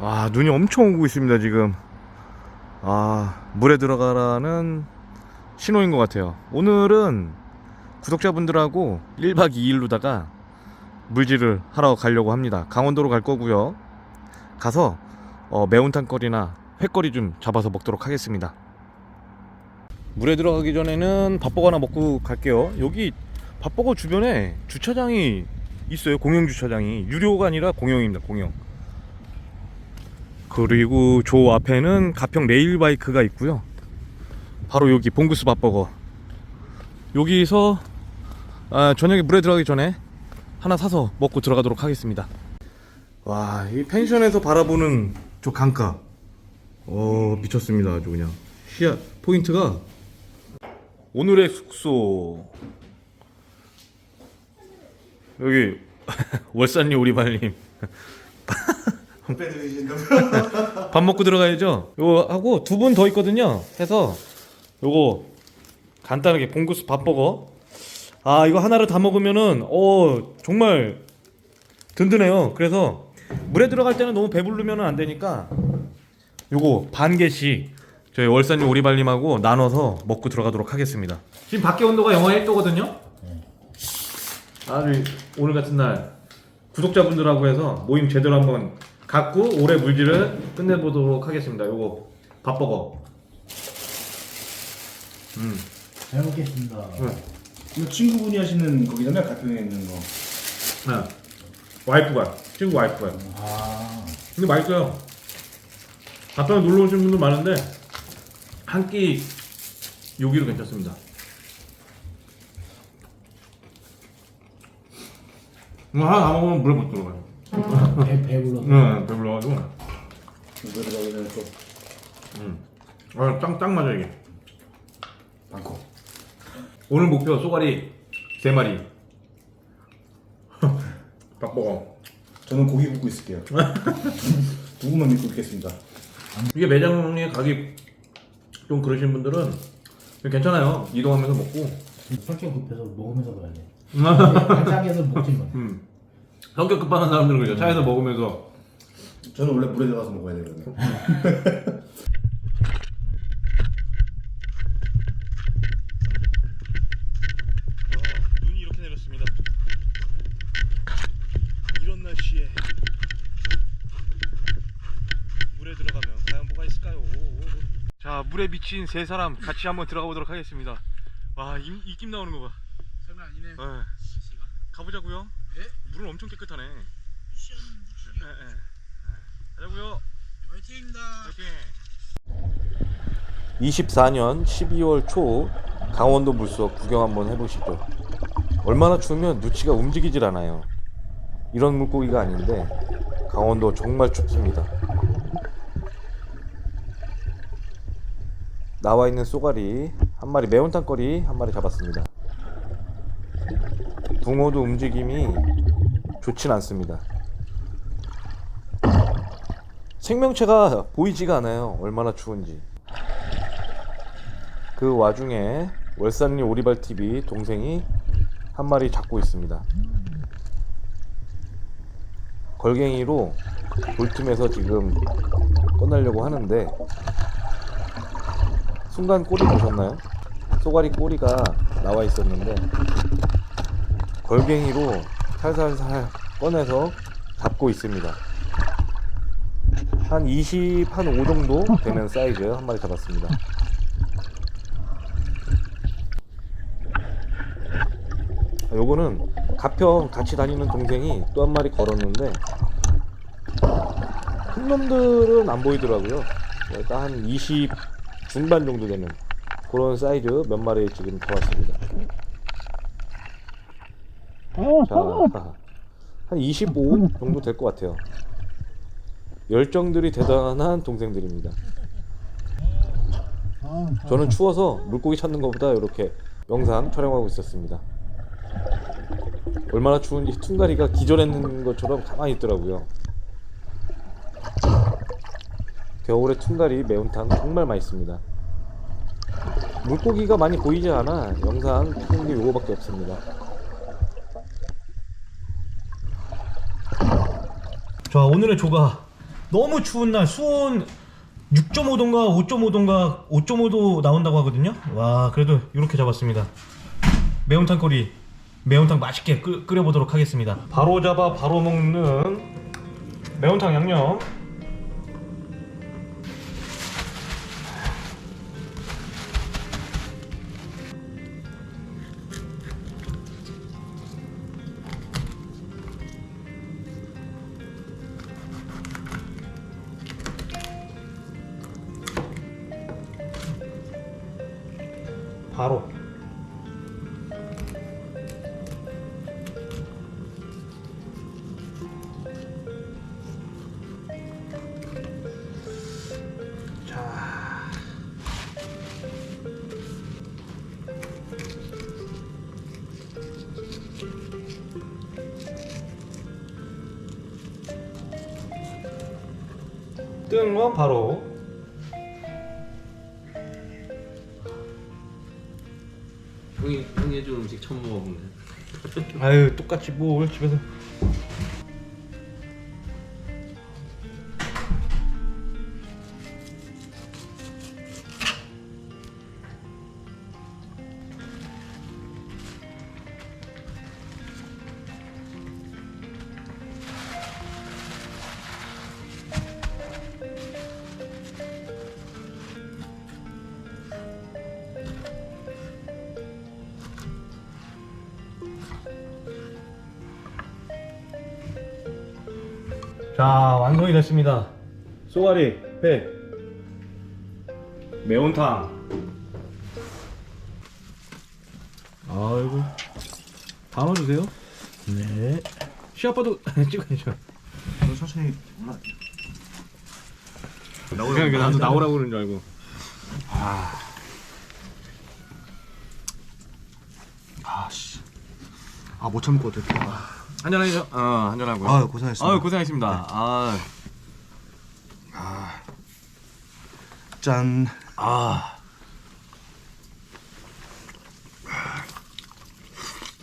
아 눈이 엄청 오고 있습니다 지금. 아 물에 들어가라는 신호인 것 같아요. 오늘은 구독자분들하고 1박 2일로다가 물질을 하러 가려고 합니다. 강원도로 갈 거고요. 가서 어, 매운탕거리나 회거리 좀 잡아서 먹도록 하겠습니다. 물에 들어가기 전에는 밥버거 하나 먹고 갈게요. 여기 밥버거 주변에 주차장이 있어요. 공영 주차장이. 유료가 아니라 공영입니다 공영 그리고 저 앞에는 가평 레일바이크가 있고요. 바로 여기 봉구스 밥버거. 여기서 아, 저녁에 물에 들어가기 전에 하나 사서 먹고 들어가도록 하겠습니다. 와, 이 펜션에서 바라보는 저 강가. 어, 미쳤습니다. 아주 그냥. 시야 포인트가 오늘의 숙소. 여기 월산리 오리발님. 밥 먹고 들어가야죠. 요거 하고 두 분 더 있거든요. 해서 요거 간단하게 봉구스 밥버거. 아 이거 하나를 다 먹으면은 어 정말 든든해요. 그래서 물에 들어갈 때는 너무 배부르면 안 되니까 요거 반 개씩 저희 월산리 오리발님하고 나눠서 먹고 들어가도록 하겠습니다. 지금 밖에 온도가 영하 1도거든요. 아주 오늘 같은 날 구독자분들하고 해서 모임 제대로 한번 갖고 올해 물질을 끝내보도록 하겠습니다. 요거 밥버거. 음. 잘 먹겠습니다. 네. 이거 친구분이 하시는 거기잖아요. 가평에 있는 거. 네. 와이프가 친구 와이프가. 아, 근데 맛있어요. 가평에 놀러 오신 분들 많은데 한 끼 요기로 괜찮습니다. 이거 하나 다 먹으면 물에 못 들어가요. 배 배불러. 네, 배불러가지고. 이거 들어가기 전에 또 음. 아, 짱, 짱 맞아 이게. 방콕. 오늘 목표 쏘가리 세 마리. 밥버거. 저는 고기 굽고 있을게요. 누구만 믿고 있겠습니다. 이게 매장에 가기 좀 그러신 분들은 괜찮아요. 이동하면서 먹고. 성격 급해서 먹으면서 가야 돼. 간장에서 먹지 마. 음. 성격 급한 사람들은 그죠. 차에서 먹으면서. 저는 원래 물에 들어가서 먹어야 되거든요. 눈이 이렇게 내렸습니다. 이런 날씨에 물에 들어가면 과연 뭐가 있을까요? 자, 물에 미친 세 사람 같이 한번 들어가 보도록 하겠습니다. 와, 입, 입김 나오는 거 봐. 장난 아니네. 네. 가보자고요. 예? 물은 엄청 깨끗하네. 예, 예. 가자고요. 화이팅입니다. 파이팅. 24년 12월 초 강원도 물속 구경 한번 해보시죠. 얼마나 추우면 누치가 움직이질 않아요. 이런 물고기가 아닌데 강원도 정말 춥습니다. 나와 있는 쏘가리 한 마리 매운탕거리 한 마리 잡았습니다. 붕어도 움직임이 좋진 않습니다. 생명체가 보이지가 않아요. 얼마나 추운지. 그 와중에 월산리 오리발 TV 동생이 한 마리 잡고 있습니다. 걸갱이로 돌틈에서 지금 꺼내려고 하는데 순간 꼬리 보셨나요? 쏘가리 꼬리가 나와 있었는데 걸갱이로 살살살 꺼내서 잡고 있습니다. 한 20, 한 5 정도 되는 사이즈 한 마리 잡았습니다. 아, 요거는 가평 같이 다니는 동생이 또 한 마리 걸었는데 큰 놈들은 안 보이더라고요. 일단 한20 중반 정도 되는 그런 사이즈 몇 마리 지금 잡았습니다. 자, 한 25 정도 될 것 같아요. 열정들이 대단한 동생들입니다. 저는 추워서 물고기 찾는 것보다 이렇게 영상 촬영하고 있었습니다. 얼마나 추운지 퉁가리가 기절했는 것처럼 가만히 있더라고요. 겨울에 퉁가리 매운탕 정말 맛있습니다. 물고기가 많이 보이지 않아 영상 찍은 게 요거밖에 없습니다. 자 오늘의 조가 너무 추운 날 수온 6.5도인가 5.5도인가 5.5도 나온다고 하거든요. 와 그래도 이렇게 잡았습니다. 매운탕 거리 매운탕 맛있게 끓, 끓여보도록 하겠습니다. 바로 잡아 바로 먹는 매운탕 양념. 1등은 바로 형이 형이 해준 음식 처음 먹어보네. 아유 똑같이 뭘 집에서. 자 완성이 됐습니다. 쏘가리 회 매운탕. 아이고. 다 넣어주세요. 네. 시아빠도 찍어야죠. 너 천천히 올라. 그냥 나도 나오라고 그러는 줄 알고. 아씨. 아 못 참을 것 같아. 아, 한잔 하죠 어 한잔 하고요 아 고생했습니다. 아유 고생하셨습니다 아, 짠. 아.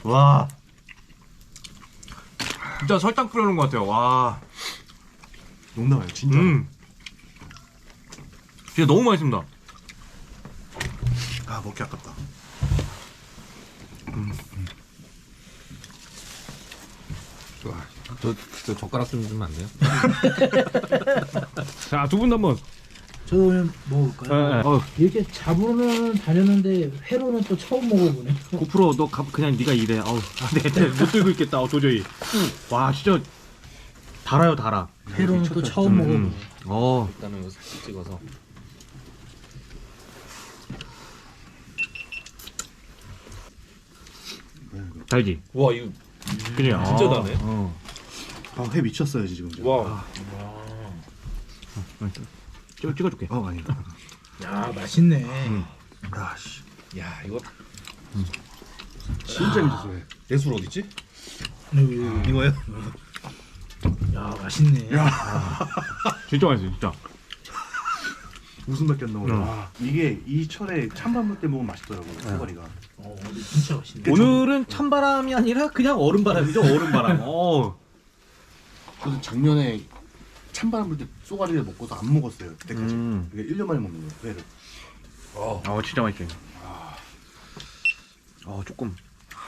와 진짜 설탕 뿌려놓은 것 같아요 와 농담이에요 진짜. 음. 진짜 너무 맛있습니다. 아 먹기 아깝다. 저, 저 젓가락 좀 주면 안 돼요? 자, 두 분도 한번. 저 오늘 먹을까요? 어, 이렇게 잡으로는 다녔는데 회로는 또 처음 먹어보네. 고프로 너 가, 그냥 네가 일해. 어우, 아, 네, 네, 못 들고 있겠다. 어, 도저히. 와, 진짜 달아요, 달아. 회로는 또 처음 먹어보네. 음. 어, 일단은 이거 살짝 찍어서. 달지. 와 이거 그지? 진짜 다네. 어. 아 회 미쳤어요 지금. 와. 찍어, 찍어줄게. 어 아니. 야 맛있네. 아씨. 야 이거 진짜 미쳤어 회. 예술 어디 있지? 네, 이거요? 야 맛있네. 진짜 맛있어, 진짜. 웃음밖에 안 나오네. 응. 아, 이게 이 철에 찬밥물 때 먹으면 맛있더라고요. 소가리가. 어 근데 진짜 맛있네. 오늘은 찬바람이 아니라 그냥 얼음바람이죠, 얼음바람. 어. 저도 작년에 찬바람 불 때 쏘가리를 먹고서 안 먹었어요. 그때까지. 음. 이게 1년 만에 먹는 거예요. 회를. 어, 진짜 맛있어요. 어, 조금.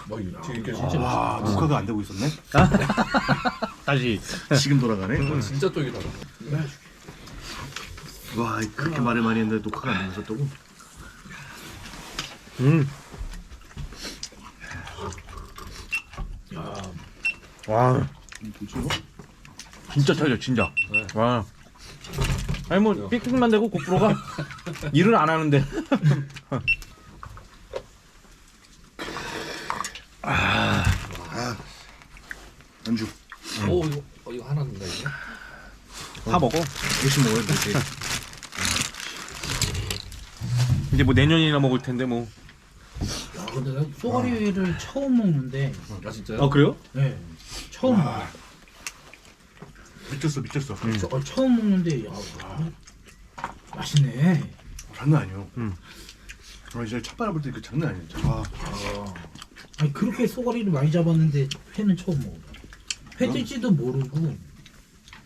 뭐 이거 되게 진짜 와 녹화가 안 되고 있었네. 다시. 지금 돌아가네. 진짜 쫄깃하다. 와 그렇게 말을 많이 했는데 녹화가 안 되고 있었다고? 음. 와? 진짜 찰져, 진짜. 와. 아니 뭐 삑삑만 대고 고프로가 일을 안 하는데. 안주. 오 이거 어, 이거 하나 넣는다 이거. 다 먹어. 열심히 먹어야 돼. 이제. 이제 뭐 내년이나 먹을 텐데 뭐. 야 근데 나 쏘가리를 처음 먹는데. 아 진짜요? 아 그래요? 네. 처음 먹어. 미쳤어 미쳤어. 저, 어, 처음 먹는데 야 맛있네. 장난 아니에요. 음. 아 이제 첫바람 불때 그 장난 아니에요. 진짜. 와 아니 그렇게 쏘가리를 많이 잡았는데 회는 처음 먹어. 회 뜰지도 모르고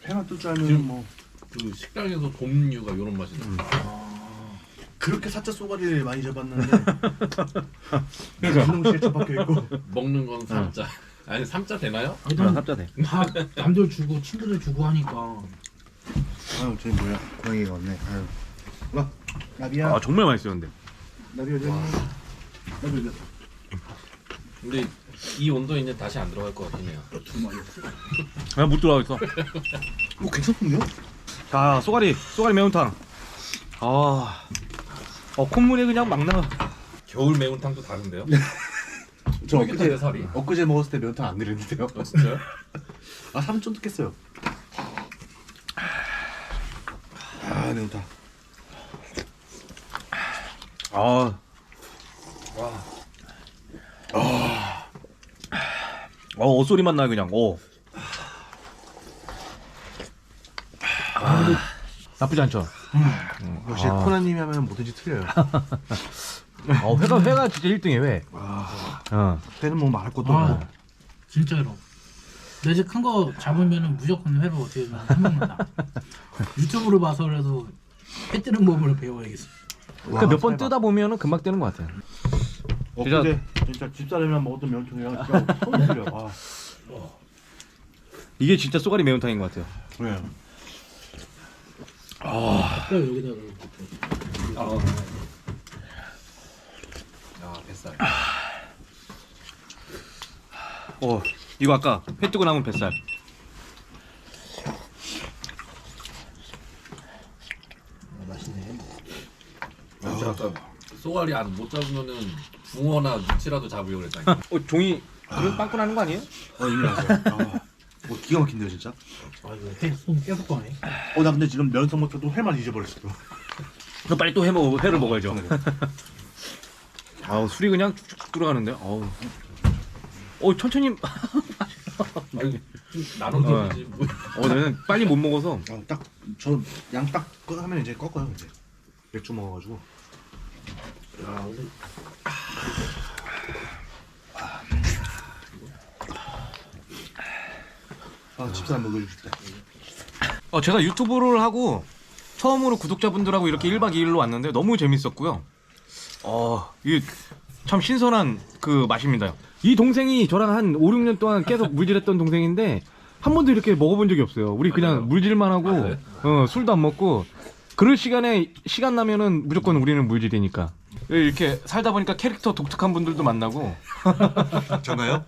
회만 뜰줄 알면 뭐 그 식당에서 본 이유가 이런 맛이 나. 그렇게 사자 쏘가리를 많이 잡았는데 그러니까 실처 박혀 있고 먹는 건 삼자. 아니 삼자 되나요? 일단 삽자대. 다 남들 주고 친구들 주고 하니까 아유 쟤 뭐야 고양이가 없네 아유 와 나비야 아 정말 맛있어요 근데. 나비 어디 갔니 나비 어디 갔어 근데 이 온도에 이제 다시 안 들어갈 것 같긴 해요. 그냥 못 들어가겠어. 오 괜찮군요 자 쏘가리 쏘가리 매운탕. 아. 어 콧물이 그냥 막 나. 겨울 매운탕도 다른데요? 저 엊그제 살이. 엊그제 먹었을 때 면탕 안 내렸는데요 어, 진짜요? 아 살은 쫀득했어요 아 매운탕 아. 어, 옷소리 맛 나요 그냥. 어. 나쁘지 않죠. 역시 코나님이 하면 뭐든지 틀려요 어, 회가 회가 진짜 1등이에요 회. 어. 때는 뭐 말할 것도 아. 없고. 진짜로. 내집 큰 거 잡으면은 무조건 회로 어떻게 보면 해먹는다 유튜브로 봐서라도 회 뜨는 법을 배워야겠어. 그러니까 몇 번 뜨다 보면은 금방 뜨는 것 같아요. 엊그제 진짜 집사람이랑 먹었던 면탕이랑 진짜 손이 틀려 아. 이게 진짜 쏘가리 매운탕인 것 같아요. 왜? 뼈 여기다가 아 뱃살. 어, 이거 아까 회 뜨고 남은 뱃살. 맛있네 제가 아까 쏘가리 안 못 잡으면은 붕어나 누치라도 잡으려고 그랬다니까. 어, 종이 그런 빵꾸 나는 거 아니에요? 어 이미 났어요 아, 뭐 기가 막힌데요 진짜 아 이거 회손 계속 꺼네 어나 근데 지금 면성 못해도 회만 잊어버렸어 그럼 빨리 또 해 먹어 회를 먹어야죠. 아우 술이 그냥 쭉쭉 들어가는데. 어우. 어 천천히. 좀 나눠줘야지. 뭐. 어 나는 빨리 못 먹어서. 아, 딱저양딱 하면 이제 꺾어요 이제 맥주 먹어가지고 아, 근데 아 집사람 먹을 때 어 제가 유튜브를 하고 처음으로 구독자분들하고 이렇게 1박 2일로 왔는데 너무 재밌었고요. 어 이게 참 신선한 그 맛입니다. 이 동생이 저랑 한 5, 6년 동안 계속 물질했던 동생인데 한 번도 이렇게 먹어본 적이 없어요. 우리 그냥 물질만 하고 어, 술도 안 먹고 그럴 시간에 시간 나면은 무조건 우리는 물질이니까 이렇게 살다 보니까 캐릭터 독특한 분들도 만나고 전가요?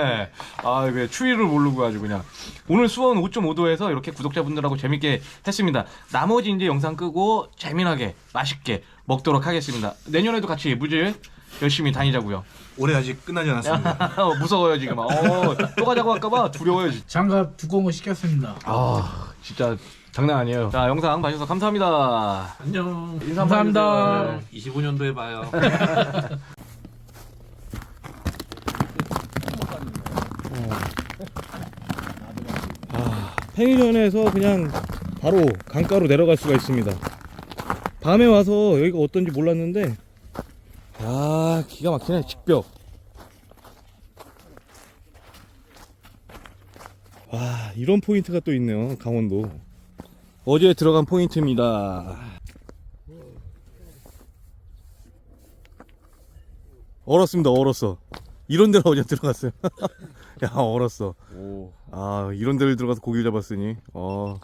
아왜 추위를 모르고 아주 그냥 오늘 수원 5.5도에서 이렇게 구독자분들하고 재밌게 했습니다. 나머지 이제 영상 끄고 재미나게 맛있게 먹도록 하겠습니다. 내년에도 같이 무질 열심히 다니자고요. 올해 아직 끝나지 않았습니다 무서워요 지금. 어, 또 가자고 할까봐 두려워요. 진짜. 장갑 두꺼운 거 시켰습니다 아 진짜 장난 아니에요. 자 영상 봐주셔서 감사합니다. 안녕. 인사 한번 감사합니다. 해주세요. 25년도에 봐요. pension에서 그냥 바로 강가로 내려갈 수가 있습니다. 밤에 와서 여기가 어떤지 몰랐는데, 아 기가 막히네 직벽. 와 이런 포인트가 또 있네요 강원도. 어제 들어간 포인트입니다. 얼었습니다 얼었어. 이런 데로 어제 들어갔어요. 야 얼었어. 아 이런 데를 들어가서 고기를 잡았으니 어